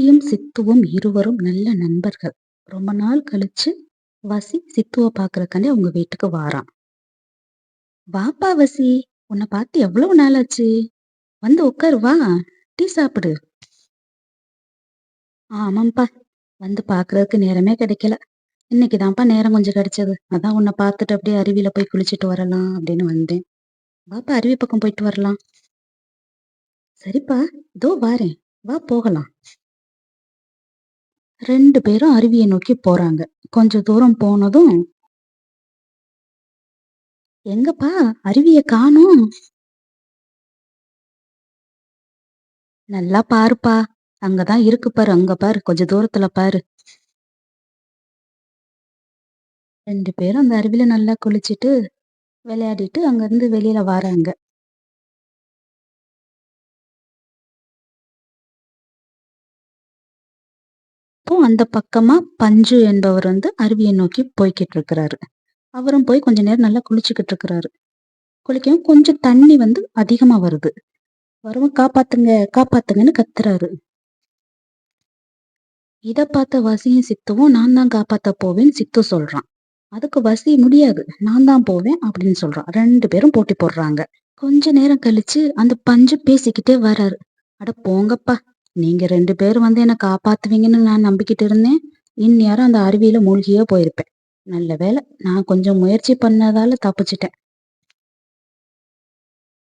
வசியும், சித்துவும் இருவரும் நல்ல நண்பர்கள். ரொம்ப நாள் கழிச்சு வசி சித்துவை பார்க்கறக்காண்டி அவங்க வீட்டுக்கு வாரான். "வாப்பா வசி, உன்னை பார்த்து எவ்வளவு நாள் ஆச்சு? வந்து உட்காரு வா, டீ சாப்பிடு." "ஆமாம்ப்பா, வந்து பார்க்கறதுக்கு நேரமே கிடைக்கல. இன்னைக்குதான்ப்பா நேரம் கொஞ்சம் கிடைச்சது. அதான் உன்னை பார்த்துட்டு அப்படியே அருவியில போய் குளிச்சுட்டு வரலாம் அப்படின்னு வந்தேன். வாப்பா அருவி பக்கம் போயிட்டு வரலாம்." "சரிப்பா, இதோ வாரேன். வா போகலாம்." ரெண்டு பேரும் அருவிய நோக்கி போறாங்க. கொஞ்சம் தூரம் போனதும் "எங்கப்பா அருவிய காணோம்." "நல்லா பாருப்பா. அங்கதான் இருக்கு பாரு. அங்க பாரு. கொஞ்ச தூரத்துல பாரு." ரெண்டு பேரும் அந்த அருவியில நல்லா குளிச்சுட்டு, விளையாடிட்டு அங்க இருந்து வெளியில வாராங்க. அப்போ அந்த பக்கமா பஞ்சு என்பவர் வந்து அருவியை நோக்கி போய்க்கிட்டு இருக்கிறாரு. அவரும் போய் கொஞ்ச நேரம் நல்லா குளிச்சுக்கிட்டு இருக்கிறாரு. குளிக்கவும் கொஞ்சம் தண்ணி வந்து அதிகமா வருது. வரவும் "காப்பாத்துங்க, காப்பாத்துங்கன்னு" கத்துறாரு. இத பார்த்த வசியும், சித்துவும் "நான் தான் காப்பாத்த போவேன்னு" சித்து சொல்றான். அதுக்கு வசி "முடியாது. நான் தான் போவேன்" அப்படின்னு சொல்றான். ரெண்டு பேரும் போட்டி போடுறாங்க. கொஞ்ச நேரம் கழிச்சு அந்த பஞ்சு பேசிக்கிட்டே வராரு. "அட போங்கப்பா. நீங்க ரெண்டு பேரும் வந்து என்ன காப்பாத்துவீங்கன்னு நான் நம்பிக்கிட்டு இருந்தேன். இந்நேரம் அந்த அருவியில மூழ்கியே போயிருப்பேன். நல்ல வேளை நான் கொஞ்சம் முயற்சி பண்ணதால தப்பிச்சிட்டேன்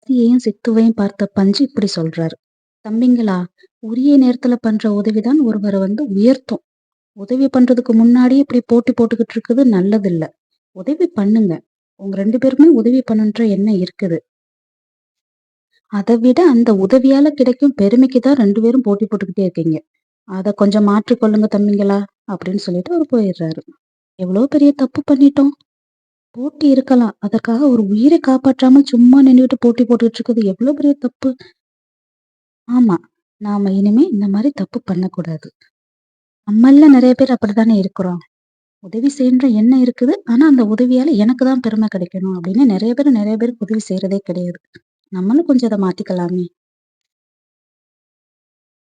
வசியையும், சித்துவையும் பார்த்த பஞ்சு இப்படி சொல்றாரு. "தம்பிங்களா, உரிய நேரத்துல பண்ற உதவிதான் ஒருவரை வந்து உயர்த்தும். உதவி பண்றதுக்கு முன்னாடியே இப்படி போட்டி போட்டுக்கிட்டு இருக்குது நல்லதில்ல. உதவி பண்ணுங்க. உங்க ரெண்டு பேருக்குமே உதவி பண்ணணுன்ற எண்ணம் இருக்குது. அதை விட அந்த உதவியால கிடைக்கும் பெருமைக்கு தான் ரெண்டு பேரும் போட்டி போட்டுக்கிட்டே இருக்கீங்க. அத கொஞ்சம் மாற்றிக்கொள்ளுங்க தம்பிங்களா" அப்படின்னு சொல்லிட்டு அவர் போயிடுறாரு. எவ்வளோ பெரிய தப்பு பண்ணிட்டோம். போட்டி இருக்கலாம். அதற்காக ஒரு உயிரை காப்பாற்றாம சும்மா நின்றுட்டு போட்டி போட்டுக்கிட்டு இருக்கிறது எவ்வளோ பெரிய தப்பு. ஆமா. நாம இனிமே இந்த மாதிரி தப்பு பண்ணக்கூடாது. நம்மள நிறைய பேர் அப்படித்தானே இருக்கிறோம். உதவி செய்யற எண்ணம் இருக்குது. ஆனா அந்த உதவியால எனக்கு தான் பெருமை கிடைக்கணும் அப்படின்னு நிறைய பேர் நிறைய பேருக்கு உதவி செய்யறதே கிடையாது. நம்மளும் கொஞ்சம் அதை மாத்திக்கலாமே.